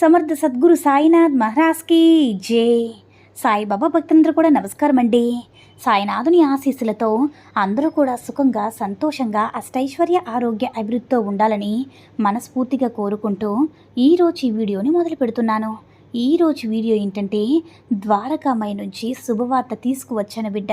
సమర్థ సద్గురు సాయినాథ్ మహారాజ్కి. జై. సాయిబాబా భక్తులందరూ కూడా నమస్కారం అండి. సాయినాథుని ఆశీస్సులతో అందరూ కూడా సుఖంగా సంతోషంగా అష్టైశ్వర్య ఆరోగ్య అభివృద్ధితో ఉండాలని మనస్ఫూర్తిగా కోరుకుంటూ ఈరోజు ఈ వీడియోని మొదలు పెడుతున్నాను. ఈరోజు వీడియో ఏంటంటే ద్వారకామయ నుంచి శుభవార్త తీసుకువచ్చాను బిడ్డ.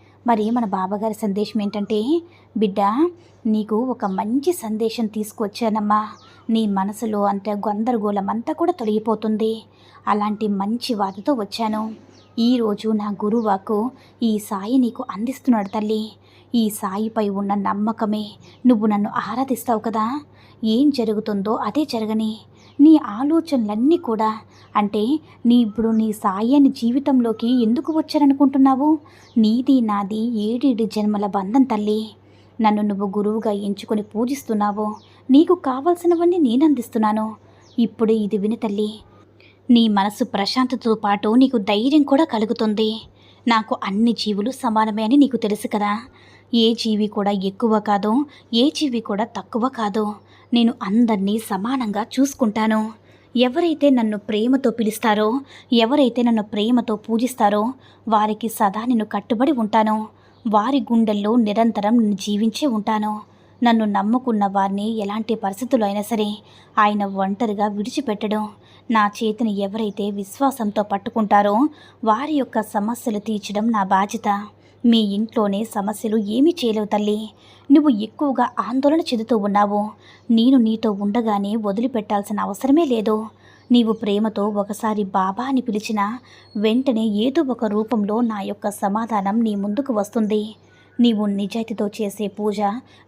మరి మన బాబాగారి సందేశం ఏంటంటే బిడ్డ నీకు ఒక మంచి సందేశం తీసుకొచ్చానమ్మా. నీ మనసులో అంత గందరగోళం అంతా కూడా తొలగిపోతుంది. అలాంటి మంచి వాటితో వచ్చాను. ఈరోజు నా గురువాకు ఈ సాయి నీకు అందిస్తున్నాడు తల్లి. ఈ సాయిపై ఉన్న నమ్మకమే. నువ్వు నన్ను ఆరాధిస్తావు కదా. ఏం జరుగుతుందో అదే జరగని. నీ ఆలోచనలన్నీ కూడా అంటే నీ ఇప్పుడు నీ సాయాన్ని జీవితంలోకి ఎందుకు వచ్చారనుకుంటున్నావు? నీది నాది ఏడేడు జన్మల బంధం తల్లి. నన్ను నువ్వు గురువుగా ఎంచుకొని పూజిస్తున్నావు. నీకు కావలసినవన్నీ నేను అందిస్తున్నాను ఇప్పుడే ఇది విని తల్లి. నీ మనసు ప్రశాంతతో పాటు నీకు ధైర్యం కూడా కలుగుతుంది. నాకు అన్ని జీవులు సమానమే అని నీకు తెలుసు కదా. ఏ జీవి కూడా ఎక్కువ కాదు ఏ జీవి కూడా తక్కువ కాదు నేను అందరినీ సమానంగా చూసుకుంటాను. ఎవరైతే నన్ను ప్రేమతో పిలుస్తారో ఎవరైతే నన్ను ప్రేమతో పూజిస్తారో వారికి సదా నేను కట్టుబడి ఉంటాను. వారి గుండెల్లో నిరంతరం నేను జీవించే ఉంటాను. నన్ను నమ్ముకున్న వారిని ఎలాంటి పరిస్థితులు అయినా సరే ఆయన ఒంటరిగా విడిచిపెట్టడం. నా చేతిని ఎవరైతే విశ్వాసంతో పట్టుకుంటారో వారి యొక్క సమస్యలు తీర్చడం నా బాధ్యత. మీ ఇంట్లోనే సమస్యలు ఏమీ చేయలేవు తల్లి. నువ్వు ఎక్కువగా ఆందోళన చెందుతూ ఉన్నావు. నేను నీతో ఉండగానే వదిలిపెట్టాల్సిన అవసరమే లేదు. నీవు ప్రేమతో ఒకసారి బాబా అని పిలిచినా వెంటనే ఏదో ఒక రూపంలో నా యొక్క సమాధానం నీ ముందుకు వస్తుంది. నీవు నిజాయితీతో చేసే పూజ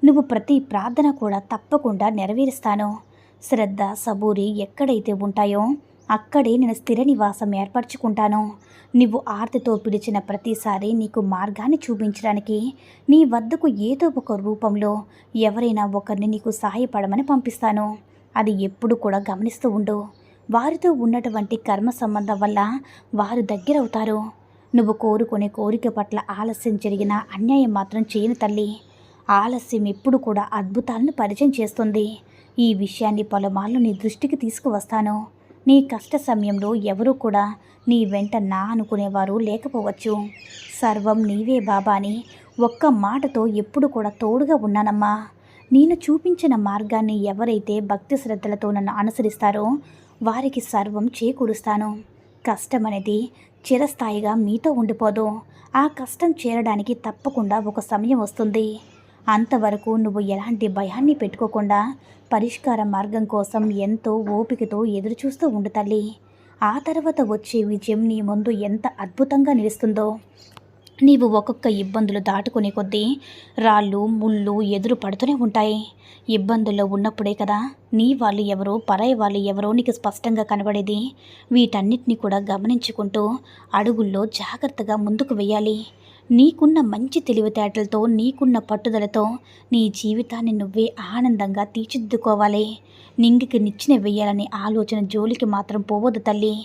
నువ్వు ప్రతి ప్రార్థన కూడా తప్పకుండా నెరవేరుస్తాను. శ్రద్ధ సబూరి ఎక్కడైతే ఉంటాయో అక్కడే నేను స్థిర నివాసం ఏర్పరచుకుంటాను. నువ్వు ఆర్తితో పిలిచిన ప్రతిసారి నీకు మార్గాన్ని చూపించడానికి నీ వద్దకు ఏదో ఒక రూపంలో ఎవరైనా ఒకరిని నీకు సహాయపడమని పంపిస్తాను. అది ఎప్పుడు కూడా గమనిస్తూ ఉండు. వారితో ఉన్నటువంటి కర్మ సంబంధం వల్ల వారు దగ్గరవుతారు. నువ్వు కోరుకునే కోరిక పట్ల ఆలస్యం జరిగిన అన్యాయం మాత్రం చేయను తల్లి. ఆలస్యం ఎప్పుడు కూడా అద్భుతాలను పరిచయం చేస్తుంది. ఈ విషయాన్ని పలుమార్లు నీ దృష్టికి తీసుకువస్తాను. నీ కష్ట సమయంలో ఎవరూ కూడా నీ వెంట నా అనుకునేవారు లేకపోవచ్చు. సర్వం నీవే బాబా అని ఒక్క మాటతో ఎప్పుడు కూడా తోడుగా ఉన్నానమ్మా. నేను చూపించిన మార్గాన్ని ఎవరైతే భక్తి శ్రద్ధలతో నన్ను అనుసరిస్తారో వారికి సర్వం చేకూరుస్తాను. కష్టం అనేది చిరస్థాయిగా మీతో ఉండిపోదు. ఆ కష్టం చేరడానికి తప్పకుండా ఒక సమయం వస్తుంది. అంతవరకు నువ్వు ఎలాంటి భయాన్ని పెట్టుకోకుండా పరిష్కార మార్గం కోసం ఎంతో ఓపికతో ఎదురుచూస్తూ ఉండు తల్లి. ఆ తర్వాత వచ్చే విజయం నీ ముందు ఎంత అద్భుతంగా నిలుస్తుందో. నీవు ఒక్కొక్క ఇబ్బందులు దాటుకునే కొద్దీ రాళ్ళు ముళ్ళు ఎదురు పడుతూనే ఉంటాయి. ఇబ్బందుల్లో ఉన్నప్పుడే కదా నీ వాళ్ళు ఎవరో పరాయి వాళ్ళు ఎవరో నీకు స్పష్టంగా కనబడేది. వీటన్నిటిని కూడా గమనించుకుంటూ అడుగుల్లో జాగ్రత్తగా ముందుకు వెయ్యాలి. నీకున్న మంచి తెలివితేటలతో నీకున్న పట్టుదలతో నీ జీవితాన్ని నువ్వే ఆనందంగా తీర్చిదిద్దుకోవాలి. నింగికి నిచ్చిన వేయాలనే ఆలోచన జోలికి మాత్రం పోవద్దు తల్లి.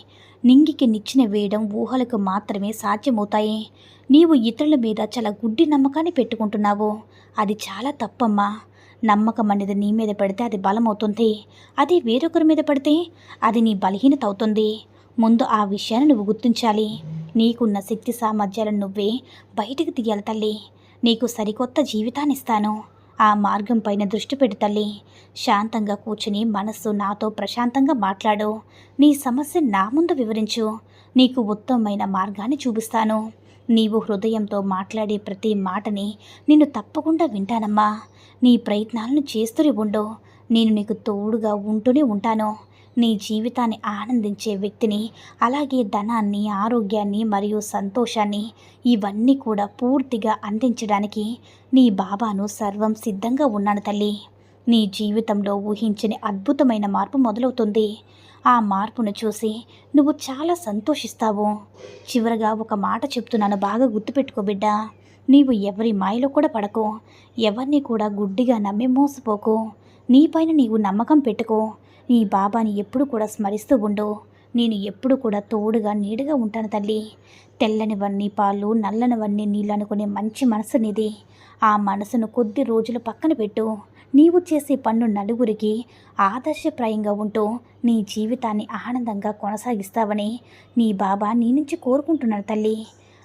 నింగికి నిచ్చిన వేయడం ఊహలకు మాత్రమే సాధ్యమవుతాయి. నీవు ఇతరుల మీద చాలా గుడ్డి నమ్మకాన్ని పెట్టుకుంటున్నావు. అది చాలా తప్పమ్మా. నమ్మకం అనేది నీ మీద పెడితే అది బలమవుతుంది. అది వేరొకరి మీద పడితే అది నీ బలహీనత అవుతుంది. ముందు ఆ విషయాన్ని నువ్వు గుర్తించాలి. నీకున్న శక్తి సామర్థ్యాలను నువ్వే బయటికి తీయాలి తల్లి. నీకు సరికొత్త జీవితాన్ని ఇస్తాను ఆ మార్గం పైన దృష్టి పెడు తల్లి. శాంతంగా కూర్చుని మనస్సు నాతో ప్రశాంతంగా మాట్లాడు. నీ సమస్య నా ముందు వివరించు. నీకు ఉత్తమమైన మార్గాన్ని చూపిస్తాను. నీవు హృదయంతో మాట్లాడే ప్రతి మాటని నేను తప్పకుండా వింటానమ్మా. నీ ప్రయత్నాలను చేస్తూనే ఉండు. నేను నీకు తోడుగా ఉంటూనే ఉంటాను. నీ జీవితాన్ని ఆనందించే వ్యక్తిని అలాగే ధనాన్ని ఆరోగ్యాన్ని మరియు సంతోషాన్ని ఇవన్నీ కూడా పూర్తిగా అందించడానికి నీ బాబాను సర్వం సిద్ధంగా ఉన్నాను తల్లి. నీ జీవితంలో ఊహించని అద్భుతమైన మార్పు మొదలవుతుంది. ఆ మార్పును చూసి నువ్వు చాలా సంతోషిస్తావు. చివరగా ఒక మాట చెప్తున్నాను బాగా గుర్తుపెట్టుకో బిడ్డ. నీవు ఎవరి మాయలో కూడా పడకు. ఎవరిని కూడా గుడ్డిగా నమ్మి మోసపోకు. నీపైన నీవు నమ్మకం పెట్టుకో. నీ బాబాని ఎప్పుడు కూడా స్మరిస్తూ ఉండు. నేను ఎప్పుడు కూడా తోడుగా నీడుగా ఉంటాను తల్లి. తెల్లనివన్నీ పాలు నల్లనివన్నీ నీళ్ళు అనుకునే మంచి మనసు నీది. ఆ మనసును కొద్ది రోజులు పక్కన పెట్టు. నీవు చేసే పన్ను నలుగురికి ఆదర్శప్రాయంగా ఉంటూ నీ జీవితాన్ని ఆనందంగా కొనసాగిస్తావని నీ బాబా నీ నుంచి కోరుకుంటున్నాడు తల్లి.